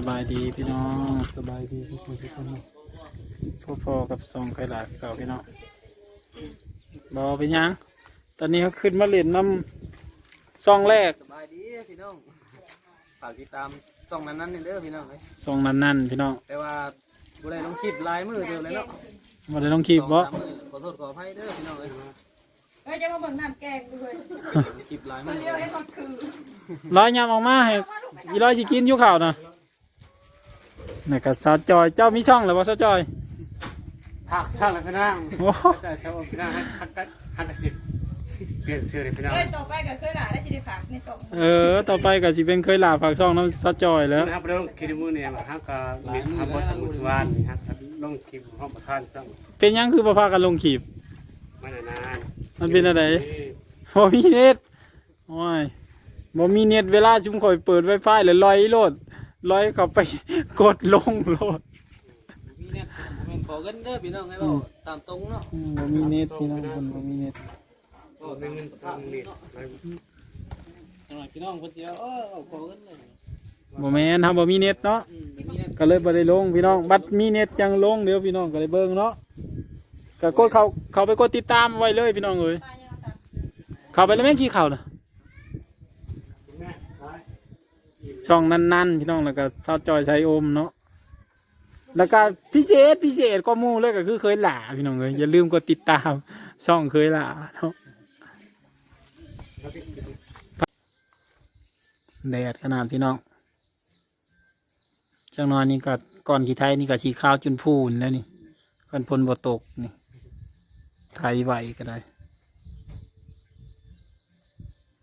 สบายดีพี่น้องสบายดีทุกคนทุกคนพ่อพอๆกับซองไก่หลาเก่าพี่น้องบอเป็นหยังตอนนี้เขาขึ้นมาเล่นน้ำซองแรกสบายดีพี่น้องฝากติดตามส่องนั้นนั้นนี่เด้อพี่น้องเอ้ยซองนั่นๆพี่น้องแต่ว่าบุได้ลงคลิปลายมือเดียวเลยเนาะมาได้ลองคีบบ่สองสามมื้อขอโทษขออภัยเด้อพี่น้องเอ้ยเอ้ยจะมาเบิ่งน้ำแกงด้วยคลิปลายมืมาอเลี้ยวไอ้คนคือร้อยยำออกมาให้อีร้อยสิกินอยู่ข่าวนะ นี่ก็ซอสจอย เจ้ามีช่องหรือว่าซอสจอย ผักช่างแล้วพี่น้องโอ้ แต่ชาวพี่น้องฮักกันฮักกันสิเปลี่ยนชื่อเลยพี่น้องเอ้ยต่อไปก็เคยด่าได้สิได้ฝากในสองเออ ต่อไปก็สิเป็นเคยลาฝากช่องน้ำซอสจอยแล้ว นะครับเรื่องคิดมือเนี่ยฮักก็มีฮักบดตะมุทวานฮักลงคลิปห้องประธานสั่งเป็นหยังคือประพากันลงขีบ มานานมันเป็นอะไร บ่มีเน็ตโอ้ยบ่มีเน็ตเวลาชุมข่อยเปิดไวไฟแล้วลอยโลด ลอยเข้าไปกดลงโลดมีเนี่ยแม่นขอเงินเด้อพี่น้องไงบ่ตามตรงเนาะอืมบ่มีเน็ตพี่น้องคนบ่มีเน็ตก็เป็นเงินทางนี่จังหวะพี่น้องคนเดียวเออเอาขอเงินเลยบ่แม่นเฮาบ่มีเน็ตเนาะอืมมีเนี่ยก็เลยบ่ได้ลงพี่น้องบัดมีเน็ตจังลงเดี๋ยวพี่น้องก็เลยเบิ่งเนาะก็กดเขาเขาไปกดติดตามไว้เลยพี่น้องเอ้ยปลายังสั่งเข้าไปแล้วแม่งกี่เข้าน่ะ ช่องนั้นๆ พี่น้องแล้วก็ซอดจอยใช้โอมเนาะแล้วก็พิเศษพิเศษก็มู่เลยก็คือเคยหล่าพี่น้องเอ้ยอย่าลืมกดติดตามช่องเคยหล่าเนาะแดดขนาดพี่น้องจังนอนนี่ก็ก่อนขี่ไทยนี่ก็สีขาวจนพูนแล้วนี่กันพลบ่ตกนี่ไทยไหวก็ได้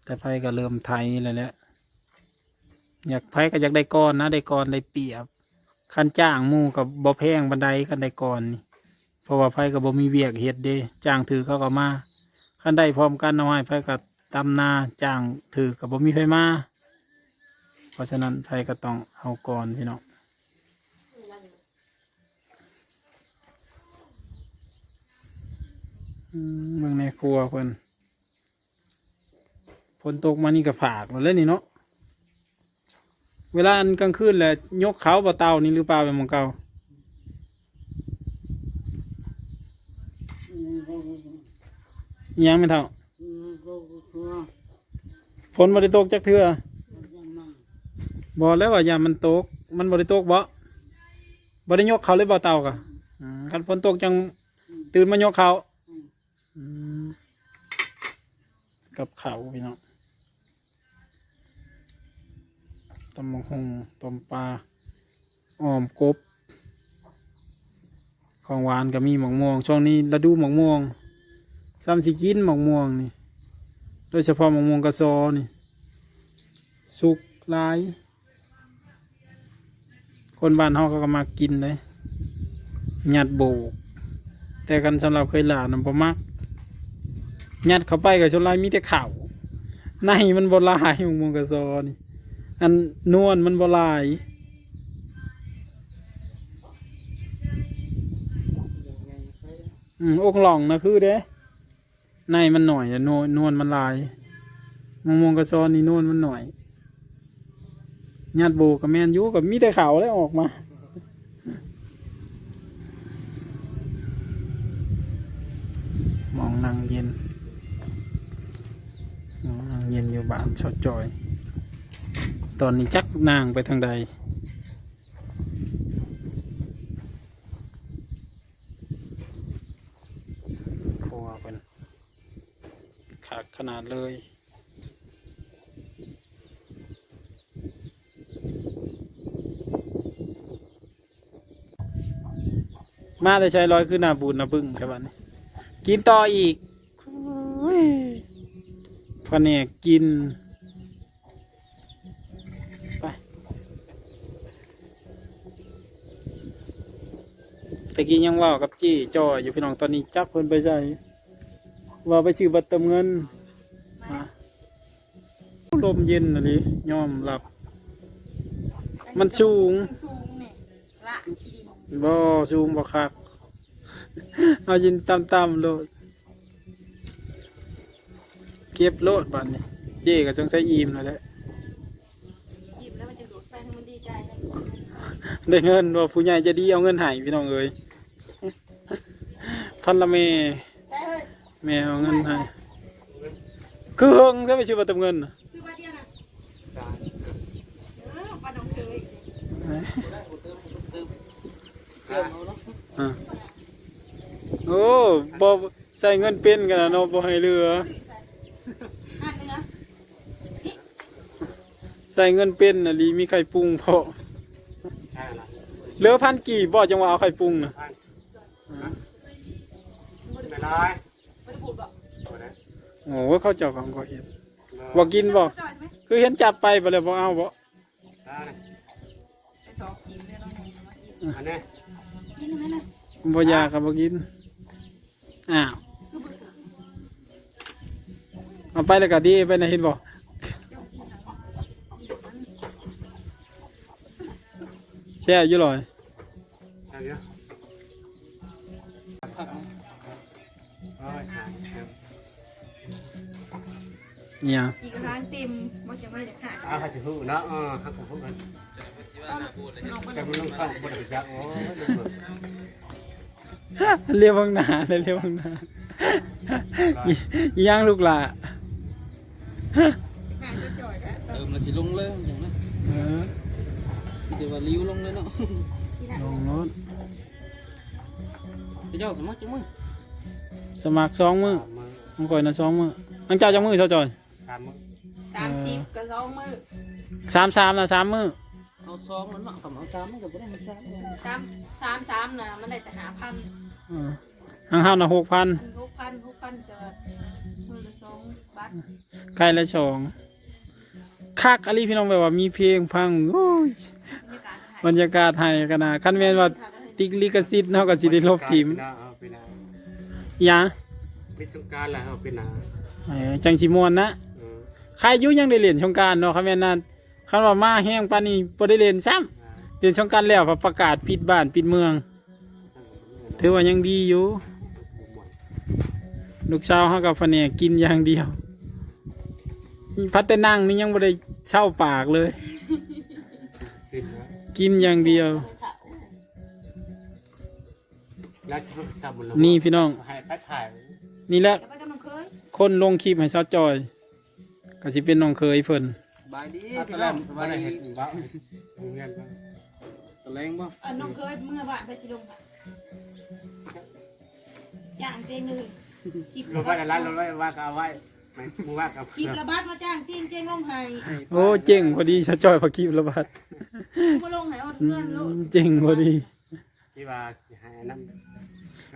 แต่ไพ่ก็เริ่มไทยแล้วแหละ อยากไพ่ก็อยากได้ก้อนนะได้ก้อนได้เปียบคันจ้างหมู่กับบ่แพงบันไดกันได้ก้อนนี่เพราะว่าไพ่ก็บ่มีเวียกเฮ็ดเด้จ้างถือเขาก็มาคันได้พร้อมกันเอาไว้ไพ่ก็ตำนาจ้างถือกับบ่มีไฟมาเพราะฉะนั้นไฟก็ต้องเอาก่อนพี่น้องเมืองในครัวเพิ่นฝนตกมานี่ก็ผากหมดแล้วนี่เนาะ เวลาอันกลางคืนแหละยกเขาบ่เตานี่หรือเปล่าเป็นมองเก่ายังไม่เท่าฝนบ่ได้ตกจักเทื่อบอกแล้วว่ายามมันตก มันบริโตกบ่บริยกเขาเลยบ่เตากะอืมคันฝนตกจังตื่นมายกเขากับเขาพี่น้อง ตำมะฮงต้มปลาอ้อมกบ ของหวานก็มีหมกม่วง ช่วงนี้ฤดูหมกม่วงซ้ำสิกินหมกม่วงนี่ โดยเฉพาะหมกม่วงกระซอนี่ สุกลาย คนบ้านเฮาก็มากินเลยหยัดโบก แต่กันสำหรับเคยหลานนำบ่มักหยัดเข้าไปกับชนลายมีแต่ข่าวในมันบ่ลายหมงม่วงกระซอนี่ อันนวลมันบ่ลายอืมอกหล่องนะคือเด้ในมันหน่อยอะนวลนวลมันลายมงมงกระซอนนี่นวลมันหน่อยญาติโบกับแมนยูกับมีแต่เขาเลยออกมามองนางเย็นมองนางเย็นอยู่บ้านชดจอย ตอนนี้จักนางไปทางใดครัวเป็นขาดขนาดเลยมาแต่ใช้ร้อยขึ้นหน้าบูดหน้าบึ้งครับวันนี้กินต่ออีกโอ้ยพอเนี่ยกิน ตะกี้ยังเว่ากับจี้จอยอยู่พี่น้องตอนนี้จักเพิ่นไปใส่ว่าไปซื้อบัตรเติมเงินมาลมเย็นอะไรยอมรับ มันสูง สูงนี่ละขี้บ่ซูมบ่คักเอายินตำตำๆโลดเก็บโลดบัดนี้ เจ๊ก็จงใส่อิ่มแล้วแหละหยิบแล้วมันจะดูดไปให้มันดีใจนะ ได้เงินว่าผู้ใหญ่ใจะดีเอาเงินให้พี่น้องเอ้ย พันละเมได้เฮ้ยแม่เอาเงินให้คือเฮงถ้าไปชื่อว่าติมเงินน่ะคือว่าเดียวนะเออป้าน้องเคยโอ้บ่ใส่เงินเป็นกันนะเนาะบ่ให้เหลือใส่เงินเป็นนะลีมีไข่ปรุงพอเหลือพันกี่บ่จังว่าเอาไข่ปรุงนะ ไม่ร้อยไม่ได้พูดบอกโอ้ยโอ้เขาเจ้าของก็เห็นบ่กินบ่จอยไหมคือเห็นจับไปบ่แล้วบ่เอาบ่ได้ไปสอบกินเลยน้องหนูมากินอันนี้กินไหมนะบ่อยากก็บ่กินอ้าวคือบึกเอาไปแล้วก็ดีไปนะเห็นบ่แช่อยู่ลอย อันนี้ เนี่ยจีกร้านเต็มว่าจะไม่ได้ขาดเอาให้สิพูดเนาะเออให้ผมพูดกันน้องมันจะมันต้องเข้าบ่ได้ไปจักโอ้ยเดี๋ยวเบิ่งเรียกข้างหน้าเลยเรียกข้างหน้าอีอีหยังลูกหล่ะขาดจะจ่อยแล้วเติมแล้วสิลงเลยอย่างนั้นเออเดี๋ยวว่าลิ้วลงเลยเนาะที่นั่นลงรถไปเจ้าสมัครจังมึงสมัครสองมือสามมือมันก่อยนะสองมืออังเจ้าจังมือเจ้าจอยสามมือตามจีบกับสองมือสามสามนะสามมือเอาซองมันเนาะคำเอาซ้ำมันก็บ่ได้มันซ้ำเนี่ยสามสามสามนะมันได้แต่หาพันเออหังห้านะหกพันหกพันหกพันแต่ว่ามือละสองบาทใกล้ละสองคักอะไรพี่น้องแบบว่ามีเพลงพังโอ้ยบรรยากาศไทยบรรยากาศให้กันนะคันแม่นว่าติกลิขสิทธิ์เฮาก็สิได้ลบทีมเอาไปนะหยังมีสงกรารแล้วเอาไปนะเออจังสิม่วนนะเออใครอยู่ยังได้เล่นสงกรารเนาะคันแม่นนั่นคันว่ามาแห้งปานนี้บ่ได้เล่นซ้ำเล่นสงกรารแล้วก็ประกาศปิดบ้านปิดเมือง ถือว่ายังดีอยู่ ลูกสาวเฮากับแผนกกินอย่างเดียวพัดแต่นั่งนี่ยังบ่ได้เช่าปากเลยขึ้นนะกินอย่างเดียวแล้วสาบุญนี่พี่น้อง ให้ไปถ่ายนี่แหละจะไปกับน้องเคยคนลงคลิปให้ซอจอย ก็สิเป็นน้องเคยเพิ่นบายดีตอพี่นแรน้อกงสบ่บายได้ดีเห็นบ้าเงี้ยบ้าตะแรงบ่เออน้องเคยเมื่อบ้านไปชิลงค่ะจ้างเต้นเลยคลิปเราว่ากันร้านเราไว้ว่าก็เอาไว้ไม่มึงว่ากับคลิประบาดมาจ้างเต้นเต้นลงไห้โอ้เจ๋งพอดีซอจอยพอคลิประบาดมาลงไห้เอาอืเพื่อนลูกมเจ๋งพอดีที่ว่าสิให้นั่น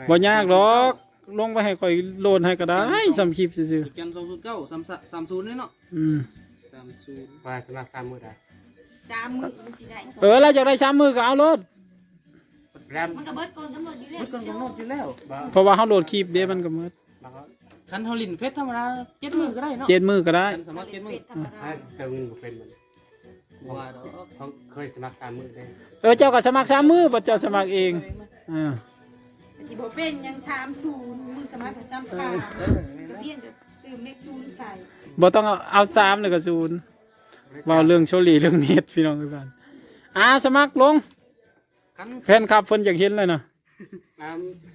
บ่ยากหรอก ลงไปให้ค่อยโหลดให้ก็ได้สำคลิปซื่อแกน209 3 30นี่เนาะๆอืม30ว่าสมัครสามมือได้สามมือมันสิได้เออเราอยากได้สามมือก็เอาโหลดแรมมันก็เบิดก่อนกำหนดอยู่แล้วมันก็กำหนดอยู่แล้วบ่เพราะว่าเฮาโหลดคลิปเด้มันก็หมดบ่เขาคันเฮาลิ้นเฟซธรรมดา7มื้อก็ได้เนาะเจ็ดมือก็ได้ คันสมัคร7มื้อธรรมดาให้เติมเงินบ่เป็นมันบ่ว่าดอกเขาเคยสมัครสามมือได้เออเจ้าก็สมัครสามมือบ่เจ้าสมัครเองอ่า สิบ่เป็นยังสามศูนย์มึงสมัครสามสามเออเรียนจะตื่มเลขศูนย์ใส่บ่ต้องเอาเอาสามเลยก็ศูนย์เว่าเรื่องโชลีเรื่องเน็ตพี่น้องคือกันอ่าสมัครลงคันแฟนคลับเพิ่นอยากเห็นเลยนะอ่า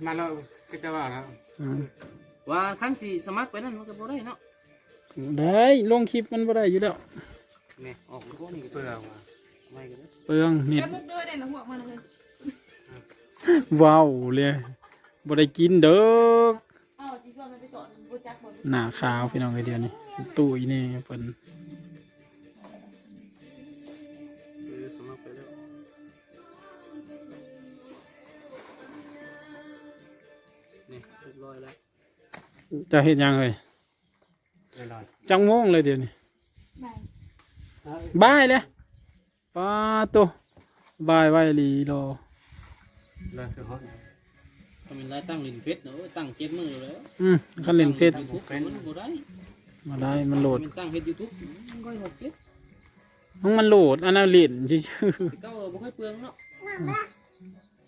มาแล้วก็จะว่าแล้วอ่าว่าคันสิสมัครไปนั่นมันก็บ่ได้เนาะได้ลงคลิปมันบ่ได้อยู่แล้วนี่ออกมันก็นี่ก็เปลือกมาไม่ก็ได้ เปลืองเน็ตแค่มุกด้วยได้ละหัวมันเลยว้าวเลย บ่ได้กินเด้ออ้าวจีก่อนมันไปสอนบูจักบ่หน้าขาวพี่น้องไอเดียวนี่ตู้อีนี่เพิ่นเออสมัครไปแล้วนี่เรียบร้อยแล้วจะเฮ็ดหยังเลยแน่นอนจังโมงเลยเดี๋ยวนี้ไม่บายเลยป้าตัวบายไว้ลีรอ เลยคือฮอตทำเป็นไรตั้งลิ้นเฟซเนาะตั้งเจ็ดมือแล้วอืมคันเล่นเพชรยูทูบมันบ่ได้มาได้มันโหลดมันตั้งเฮ็ดยูทูบมันก็หกเจ็ดมันมันโหลดอันนั้นเล่นชื่อแต่เก้าบ่ค่อยเปลืองเนาะ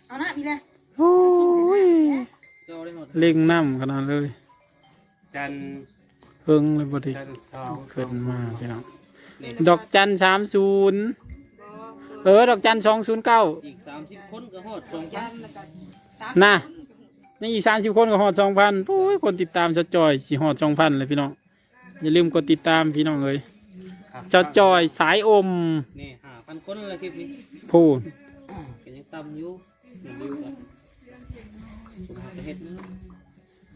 เอาหน้ามีเลยๆโอ้ยเก้าได้หมดเล่งน้ำขนาดเลยจันเพิ่งเลยบ่ได้จันสองขึ้นมาพี่น้องนี่ดอกจันสามศูนย์บ่เออ ดอกจันสองศูนย์เก้าอีกสามสิบคนก็ฮอดสองพัยันนแล้วก็สามน่ะ ยังอีกสามสิบคนก็หอดสองพันโอ้ยคนติดตามเจ้าจอยสิหอดสองพันเลยพี่น้องอย่าลืมกดติดตามพี่น้องเลยครับเจ้าจอยสายอมนี่ห้าพันคนละคลิปนี้พูดก็ยังต่ำอยู่หนึ่งวิวกันจะเห็ดนะ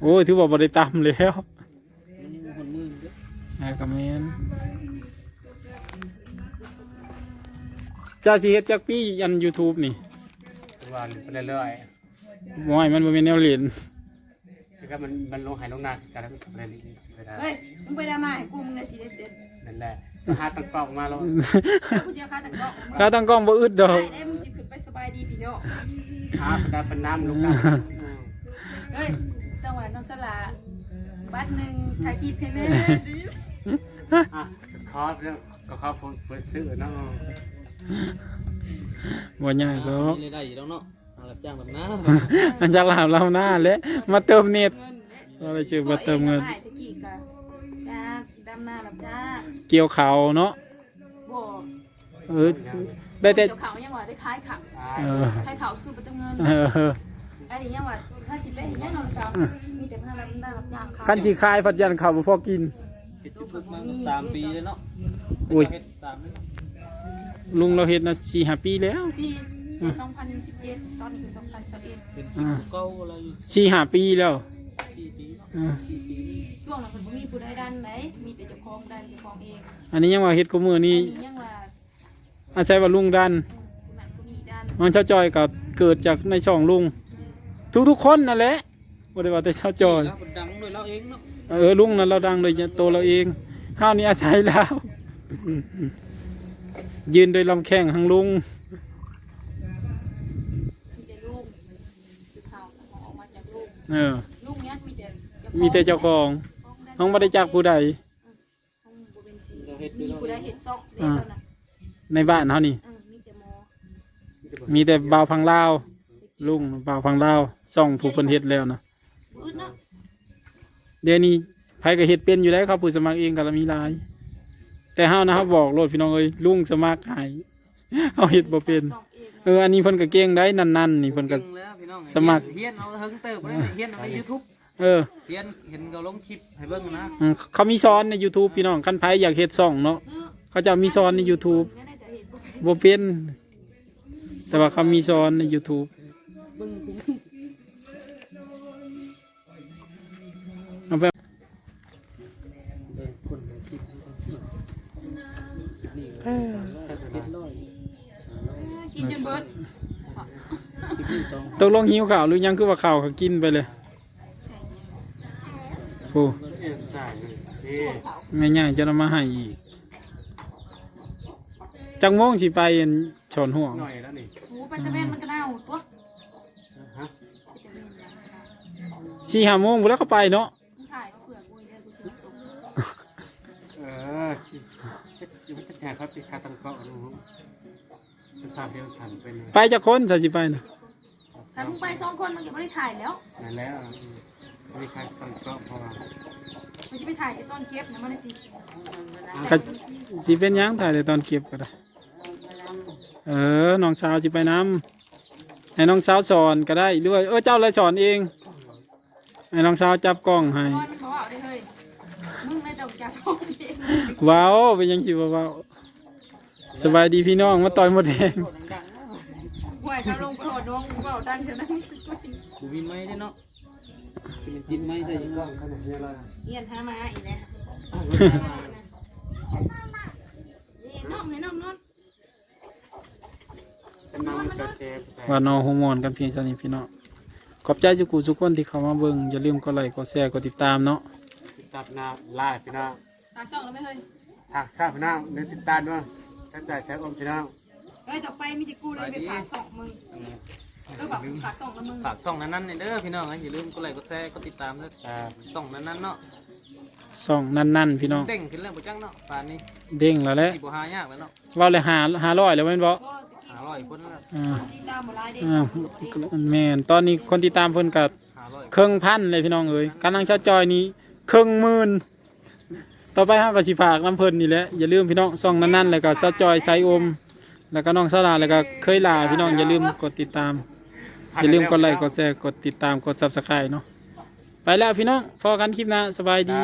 โอ้ยถือว่าบริตามแล้วมันยังคนมืออยู่ไอ้กระเมนเจ้าสิเฮ็ดจากปียัน YouTube นี่วันไปเรื่อย บ่ให้มันบ่เป็นแนวเล่นๆแล้วก็มันมันลงหายลงนาการทำสำเร็จนี่ไม่ได้เฮ้ย มึงไปดราม่าให้กูมึงเลยสิเด็ดเด็ดนั่นแหละต้องหาตั้งกล้องมาแล้วเดี๋ยวกูจะเอาค่าตังค์บอกมึงข้าตั้งกล้องบ่อึดดอก ได้ได้มึงสิขึ้นไปสบายดีพี่น้องหาเป็นได้เป็นน้ำลูกกันเฮ้ยจังหวะน้องสลาบัตรหนึ่งถ่ายคลิปให้แม่สิอะขอเรื่องก็ขอฟูฟูซื้อเนาะบ่ยากหรอกนี่ได้อยู่แล้วเนาะเอา รับจ้างแบบน้อันจากลาวเราหน้าแหละมาเติมเน็ตเงินเราเลยชื่อมาเติมเงินได้ตะกี้กะจ้าดำนาแบบจ้าเกี่ยวเขาวเนาะบอกเออได้แต่เดี๋ยวเขายังว่าได้คล้ายขับเออคล้ายเขาซื้อประตูเงิน เอออันนี้ยังว่าถ้าจิไปเห็นแน่นอนครับมีแต่พนักงานได้รับจ้างเขาคันสิคายผัดยันเขาวบ่พอกินำเห็ดยูทูบมาสามปีเลยเนาะโอ้ยเห็ดสามเลยลุงเราเฮ็ดนะ4 5ปีแล้วที่ 2017 ตอนนี้คือ2021เป็นคลิปเก่าอะไรอยู่4 5ปีแล้วสี่ปีเนาะเออสี่ปีช่วงนั้นเพิ่นบ่มีผู้ใดดันไหนมีแต่เจ้าของดันเจ้าของเองอันนี้ยังว่าเฮ็ดกูมืออันนี้นี้ยังว่าอาศัยว่าลุงดันผู้นั้นผู้นี้ดันมันเช้าจอยก็เกิดจากในช่องลุง ทุกๆคนนั่นแหละบ่ได้ว่าแต่เช้าจอย แล้วมันดังด้วยเราเองเนาะเออลุงนั้นเราดังโดยตัวเราเองห้าวนี้อาศัยแล้ว ยืนโดยลำแข้งหังลุง มีแต่ลูกคือข่าวของออกมาจากลูก เออ ลูกเนี้ยมีแต่มีแต่เจ้าของน้องไม่ได้จากผู้ใดของบ่เป็นสีมีผู้ใดเห็นซ่องเด็กแล้วน่ะในบ้านเขานี่ เออมีแต่หมอมีแต่บ่าวพังลาวลุงบ่าวพังลาวซ่องผู้เพิ่นเฮ็ดแล้วนะบ่อึดเนาะเดี๋ยวนี้ไผก็เฮ็ดเป็นอยู่แล้วครับผู้สมัครเองก็ละมีหลาย แต่เฮานะครับบอกโลดพี่น้องเอ้ยลุงสมัครให้ เฮาเฮ็ดบ่เป็น ซ่องเองเอออันนี้เพิ่นก็เก่งได้นั่นๆนี่เพิ่นก็เก่งแล้วพี่น้องสมัคร เฮียนเอาเฮิงเติบได้เฮียนเอาในยูทูบเออเฮียนเห็นเขาลงคลิปให้เบิ่งนะอืมเขามีสอนใน YouTube พี่น้องคันไผอยากเฮ็ดซ่องเนาะเออเขาจะมีสอนใน YouTube งั้นได้แต่เห็นบ่เป็นบ่เป็นแต่ว่าเขามีสอนใน YouTube เบิ่งกู ตกลงหิวข้าวหรือยังคือว่าข้าวก็กินไปเลยโอ้เอ็นสายนี่แม่ใหญ่จะนำมาให้อีก จังโมงสิไปอั่นชอนห่วงหน่อยแล้วนี่หมูไปตะเวนมันก็เน่าตัวฮะไปตะเวนมันก็เน่าสี่ห้าโมงพุ่นแล้วก็ไปเนาะมึงถ่ายมาเผื่อกูอีกแล้วกูสิส่งเออจะจะจะแชร์เขาปิดคาตั้งกล้องลูกจะตามเดียวทันเป็นไปจากคนจะสิไปนะ ถ้ามึงไปสองคนมึงจะไม่ได้ถ่ายแล้วนั่นแล้วมีใครตั้งกล้องพอมันจะไปถ่ายไอ้ต้นเก็บนะมันเลยสิก็สิเป็นหยังถ่ายแต่ตอนเก็บก็ได้ เออ น้องสาวสิไปน้ำให้น้องสาวสอนก็ได้ด้วย เออเจ้าเลยสอนเอง ให้น้องสาวจับกล้องให้ตอนมันบอกว่าเอาได้เลยมึงไม่ต้องจับพ่อเองว้าวเป็นยังคิดว่าว้าวสบายดีพี่น้องมาต่อยหมดแดง ห่วยเขาลงไปหอดน้องกูเบาดังเชียวนะกูมีไม้ด้วยเนาะกูมีจินไม้ใส่ยังกล้บ้าองงขนาดนี้เลยเยียนหามาอีกแล้วนี่น้องให้น้องนอนเป็นน้ำกระเจี๊ยบว่าน้องฮอร์โมนกันเพียงเท่านี้พี่น้องขอบใจสุกุทุกคนที่เข้ามาเบิ่งอย่าลืมกดไลค์กดแชร์กดติดตามเนาะติดตามน้ำลายพี่น้องตาช่องแล้วไม่เคยหักทราบพี่น้องเนื้อติดตามด้วยใช้จ่ายใช้อมพี่น้อง เฮ้ยต่อไปมีแต่กูเลยไปฝากสองมึงก็แบบฝากสองแล้วมึงฝากส่องนั้นๆเนี่ยเด้อพี่น้องนะอย่าลืมกดไลค์กดแชร์กดติดตามเด้อแต่ส่องนั้นๆเนาะช่องนั่นๆพี่น้องเด้งขึ้นแล้วบ่จังเนาะป่านนี้เด้งแล้วแหละสิบ่หายากแล้วเนาะว่าเลยหาหาร้อยแล้วแม่นบ่ก็จะกินหาร้อยคนแล้วอ่าที่ตามบ่ลายเด็กอ่าแม่นตอนนี้คนติดตามเพิ่นก็หาร้อยครึ่งพันเลยพี่น้องเอ้ยกำลังเช้าจอยนี้ครึ่งหมื่นต่อไปห้าก็สิฝากน้ำเพิ่นนี่แหละอย่าลืมพี่น้องส่องนั่นๆแล้วก็เช้าจอยไซโอม แล้วก็น้องสลาแล้วก็เคยลาพี่น้องอย่าลืมกดติดตาม อย่าลืมกดไลค์กดแชร์กดติดตามกด Subscribe เนาะไปแล้วพี่น้องพอกันคลิปหน้าสบายดี